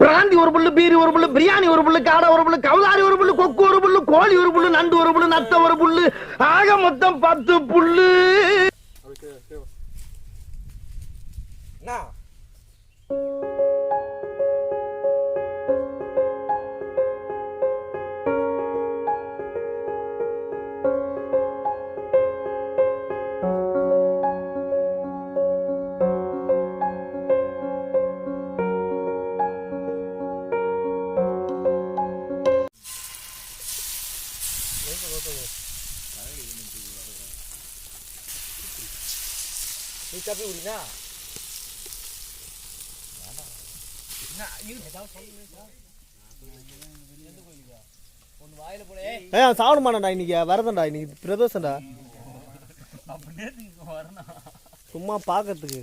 பிராந்தி ஒரு புல்லு பீரி ஒரு புல்லு பிரியாணி ஒரு புல்லு காடை ஒரு புல்லு கவுதாரி ஒரு புல்லு கொக்கு ஒரு புல்லு கோழி ஒரு புல்லு நண்டு ஒரு புல்லு நத்த ஒரு புல்லு ஆக மொத்தம் பத்து புல்லு. நீ காப்பி குடினா ஒன்னு வாயில போட ஏய். ஏய் அவன் சாப்பிட மாட்டான்டா இன்னைக்கு வரதண்டா இன்னைக்கு? பிரதோஷம்டா சும்மா பார்க்கறதுக்கு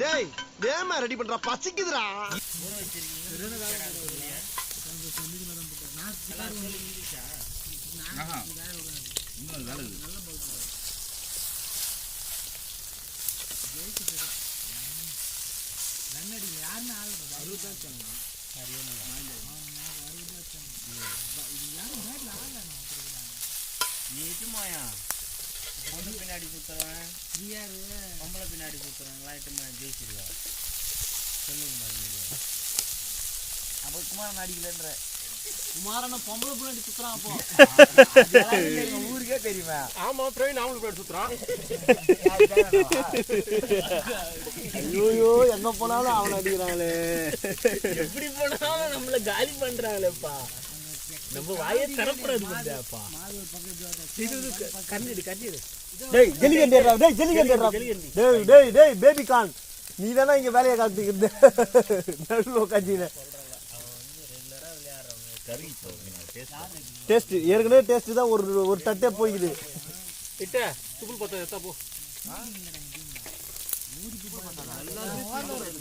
டேய் வேமா ரெடி பண்றா பசிக்குதுடா. நீ மாயா? பொண்ணு பின்னாடி சுத்துறவன். பொம்பளை பின்னாடி சுத்துறவங்களாம் இட்டுமா ஜெயிச்சிருவா. சொல்லுங்க நீங்க அப்ப குமாரன் அடிக்கலன்ற. குமாரன பொம்பளை பிள்ளைங்க சுத்துறான் அப்போ. எங்க ஊருக்கே தெரியுமா. ஆமா பிரவீன் அவனுக்கு போய் சுத்துறான். ஐயோ எங்க போனாலும் அவனை அடிக்கிறாங்களே எப்படி போனாலும் நம்மள காலி பண்றாங்களேப்பா நம்ம வாயை திறப்புறது பத்தியாப்பா இது கண்ணிடு கண்ணிடு டேய் ஜெலிகண்டேடா டேய் ஜெலிகண்டேடா டேய் டேய் டேய் பேபி கான். நீ தானே இங்க வேலையை காத்துக்கிட்டு நடுவில் உட்காந்துன டேஸ்ட் ஏற்கனவே டேஸ்ட் தான் ஒரு ஒரு தட்டே போய்க்குது. இட்ட துப்புள் பத்த எத்தா போ. அப்படியே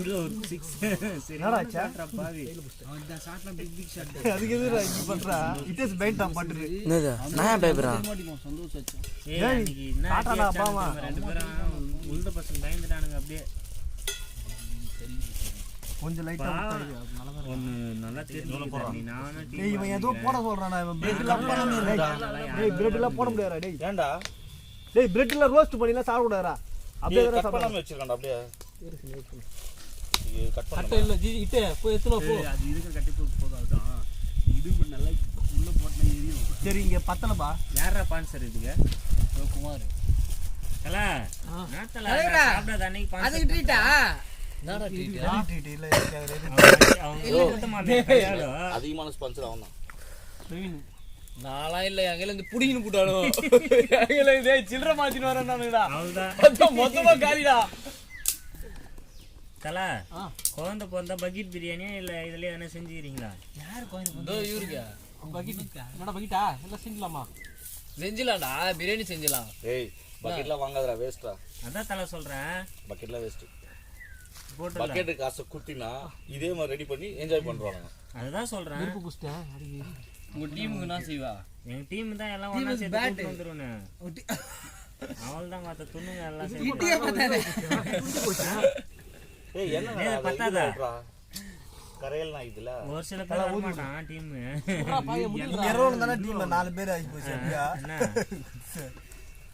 ரெண்டு பேரும் உள்ள பசங்க பயந்துட்டானுங்க அப்படியே. கொஞ்சம் லைட்டா ஒன்னு நல்லா தெரிஞ்சு நீ நானும் டேய் இவன் ஏதோ போட சொல்றானா இவன் போட. டேய் பிரெட் எல்லாம் போட முடியாதுடா டேய். ஏன்டா? டேய் பிரெட் எல்லாம் ரோஸ்ட் பண்ணிலாம் சாப்பிட கூடாதுடா. அப்படியே கட் பண்ணாம வச்சிருக்கேன்டா கட் பண்ண இல்ல ஜி இட்டே. போய் எத்தனை போ. அது இருக்கிற கட்டி போதும் இது நல்லா உள்ள போட்டா எரியும். சரி இங்க பத்தலப்பா. யாரா பான்சர் இதுக்கு? குமார். நாத்தல சாப்பிடாத அன்னைக்கு பான்சர் ட்ரீட்டா அதிகமான ஸ்பான்சர் அவன் தான் நான்லாம் இல்ல. எங்களை இருந்து புடிங்கன்னு போட்டாலும் எங்களை இதே சில்லற மாத்தின்னு வரேன் நானுடா மொத்தமா காலிடா. தல குழந்தை பிறந்தா பக்கெட் பிரியாணியா இல்ல இதுலயே எதனா செஞ்சுக்கிறீங்களா? இதோ இவருக்கு? என்னடா பகிட்டா எல்லாம் செஞ்சலாமா செஞ்சிடலாம்டா பிரியாணி செஞ்சிடலாம். ஏய் பக்கெட்லாம் வாங்காதடா வேஸ்ட்டா அதான் தல சொல்றேன். பக்கெட்லாம் வேஸ்ட் பக்கெட்டு காசை குத்தினா இதே மாதிரி ரெடி பண்ணி என்ஜாய் பண்றாங்க அதுதான் சொல்றேன். உங்க டீமுக்கு என்ன செய்வா? எங்க டீம் தான் எல்லாம் ஒண்ணா கூட்டு வந்துருவேன். அவள்தான் மத்த துண்ணுங்க எல்லாம் பார்த்தாரு ஏய் என்ன பத்தாதா? கரையல் நான் இதுல ஒரு சில பேர் வர மாட்டான் டீம் தானே டீம்ல நாலு பேர் ஆகி போச்சு எப்படியா? என்ன?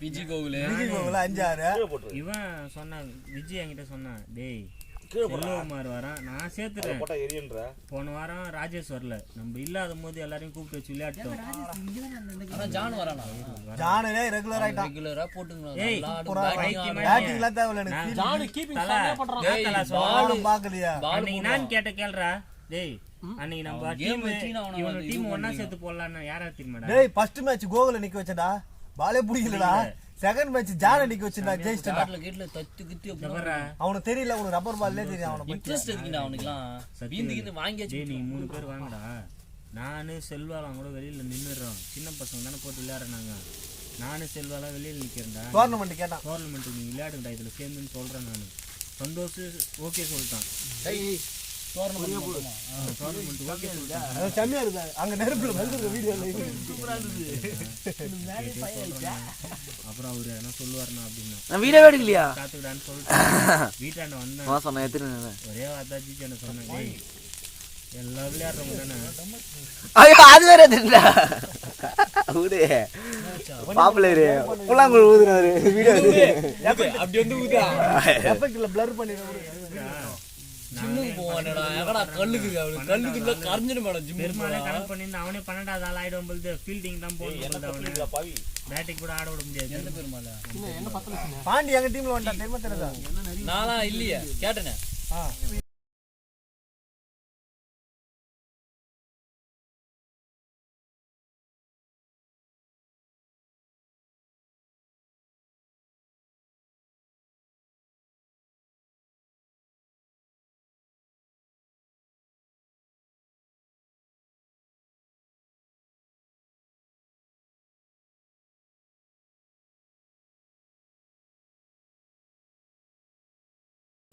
விஜி கோகுலு. இவங்கள அஞ்சு ஆறு கீழே போட்டுரு இவன் சொன்னான் விஜய் என்கிட்ட சொன்னான் டேய் கீழே செல்வகுமார் வரான் நான் சேர்த்துறேன். போட்டா எரியன்ற போன வாரம் ராஜேஷ் வரல. நம்ம இல்லாத போது எல்லாரையும் கூப்பிட்டு வச்சு விளையாட்டோம் ஜான் வரானா? ஜானே ரெகுலர் ஆயிட்டான். ரெகுலரா போட்டுங்களா ஏய், எனக்கு. நான் அன்னைக்கு கேட்ட கேள்றா டேய் அன்னைக்கு நம்ம டீம் இவனோட டீம் ஒண்ணா. சேர்த்து போடலான்னு யாரா டேய் ஃபர்ஸ்ட் மேட்ச் கோகுல நிக்க வச்சடா பாலே பிடிக்கலடா. செகண்ட் மேட்ச் ஜான நிக்க வச்சுடா ஜெயிச்சிட்டா காட்டுல கீட்டுல தத்து கித்து அவனுக்கு தெரியல உனக்கு ரப்பர் பால்லே தெரியும் அவனை பத்தி. இன்ட்ரெஸ்ட் இருக்குடா அவனுக்குலாம் வீந்து கிந்து வாங்கியாச்சு. டேய் நீங்க மூணு பேர் வாங்கடா. நானு செல்வாலாம் கூட வெளியில நின்னுறோம் சின்ன பசங்க தானே போட்டு விளையாடுறாங்க. நானு செல்வாலாம் வெளியில நிக்கிறேன்டா. டோர்னமெண்ட் கேட்டான் டோர்னமெண்ட் நீ விளையாடுங்கடா இதுல சேர்ந்துன்னு சொல்றேன் நான். சந்தோஷ் ஓகே சொல்லிட்டான். செம்மையா இருக்கு அங்க நெருப்புல வந்து வீடியோல அப்புறம் அவரு என்ன சொல்லுவாருண்ணா அப்படின்னா நான் வீடியோ எடுக்கலையா காத்துக்கிடான்னு சொல்லிட்டு வீட்டாண்ட வந்தேன் சொன்ன எத்தனை ஒரே வார்த்தை ஜிஜி என்ன சொன்னேன் விளையாடுறவங்க தானே ஐயோ அது வேற பாப்புலரு புல்லாங்குழல் ஊதுனாரு வீடியோ அப்படி வந்து ஊதா எஃபெக்ட்ல பிளர் பண்ணிடுறேன் ஜிம்முக்கு போவானடா எங்கடா கல்லுக்கு அவனுக்கு கல்லுக்கு இருந்தா கரைஞ்சிடும் மேடம் ஜிம்மு பெருமாளே கணக்கு பண்ணியிருந்தா அவனே பன்னெண்டாவது ஆள் ஆயிடும் பொழுது ஃபீல்டிங் தான் போகணும் அவனு. பாவி? பேட்டிங் கூட ஆட விட முடியாது. எந்த பெருமாளா பாண்டி எங்க டீம்ல வந்துட்டான் தெரியுமா தெரியாதா? நானா இல்லையே கேட்டனே.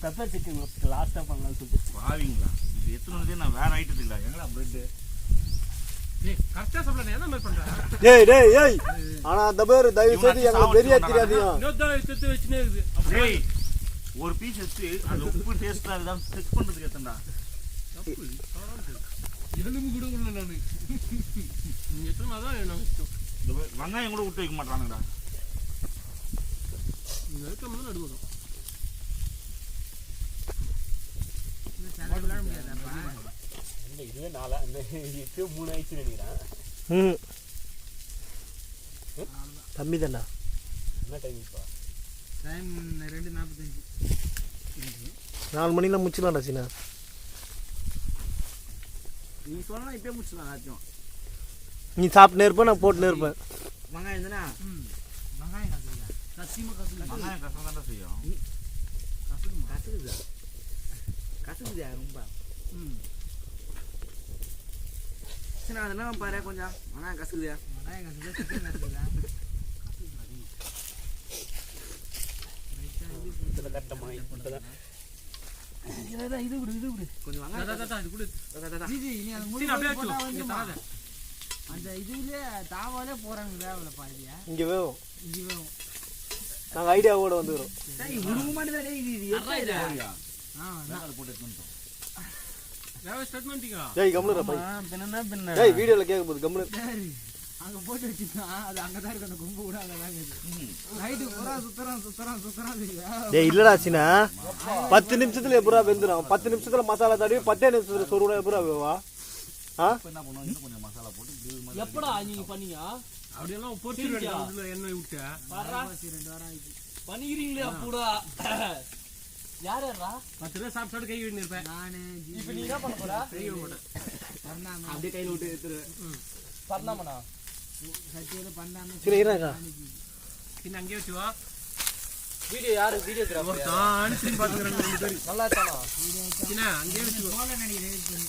பெப்பர் சிக்கன் லாஸ்டா பண்ணலாம் சொல்லிட்டு. பாவிங்களா. இது எத்தனை நான் வேற ஐட்டத்து இல்ல. எங்கடா பிரெட் டேய் டேய் ஏய். ஆனா அந்த பேர் தயவு செய்து எங்களுக்கு பெரிய தெரியாதையும் டேய் ஒரு பீஸ் எடுத்து அந்த உப்பு டேஸ்டா இருக்குதான் செக் பண்றதுக்கு எத்தனா இந்த மாதிரி வெங்காயம் கூட விட்டு வைக்க மாட்டானுங்கடா. இதுவே நாலா இந்த இது மூணு ஆயிடுச்சு நினைக்கிறேன் தம்பி தானா என்ன டைம் இப்போ நாலு மணிலாம் முடிச்சிடலாம்டா சீனா நீ சொன்னா இப்பயே முடிச்சிடலாம் எல்லாத்தையும் நீ சாப்பிட்டுனே இருப்ப நான் போட்டுனே இருப்பேன் வெங்காயம் தானே? வெங்காயம் கஷ்டம் தானே செய்யும் கசக்குதா கசக்குதா ரொம்ப சரி நான் அதெல்லாம் பாரு கொஞ்சம் வெங்காயம் கசக்குதா இது விடு இது விடு கொஞ்சம் அந்த இதுலயே தாவாலே போறாங்க வேவல பாதியா இங்க வேவும் இங்க வேவும் வந்துக்கிறோம். பை. அங்க போட்டு வச்சுருந்தான் அது அங்கதான் இருக்கு அந்த கும்பு கூட அங்கதான் இருக்குது நைட்டு பூரா சுத்துறான் சுத்துறான் சுத்துறான் தெரியுதா? டேய் இல்லடா சீனா பத்து நிமிஷத்துல எப்படா வெந்துடும் பத்து நிமிஷத்துல மசாலா தடவி பத்தே நிமிஷத்துல சொருடா எப்படா வேவா? ஆ? என்ன பண்ணுவோம்? இன்னும் கொஞ்சம் மசாலா போட்டு எப்படா நீங்க பண்ணீங்க? அப்படியெல்லாம் பொறுத்து எண்ணெய் விட்டு ரெண்டு வாரம் ஆயிடுச்சு பண்ணிக்கிறீங்களே அப்பூடா. யார் யாரா நானு ஜி- இப்ப நீ என்ன பண்ண போற? பரணாம. பர்ணாமனா? சட்டியில பண்ணாம சரி இருங்க சின்ன அங்கேயே வச்சு வா வீடியோ யாரு தான் திரும்பி பார்த்துக்கிறேன் ரெண்டு பேரும். நல்லா இருக்கானா? சின்ன அங்கேயே வச்சு நடிகர்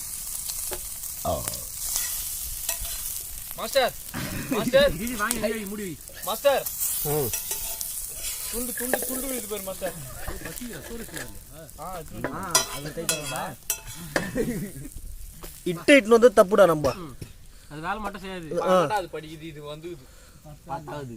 மாஸ்டர். மாஸ்டர் துண்டு துண்டு துண்டு விழுது பாரு மாஸ்டர். இட்டு இட்டுன்னு வந்து தப்புடா நம்ம. அது வேலை மட்டும் செய்யாது. பன்னெண்டாவது படிக்குது இது வந்து பத்தாவது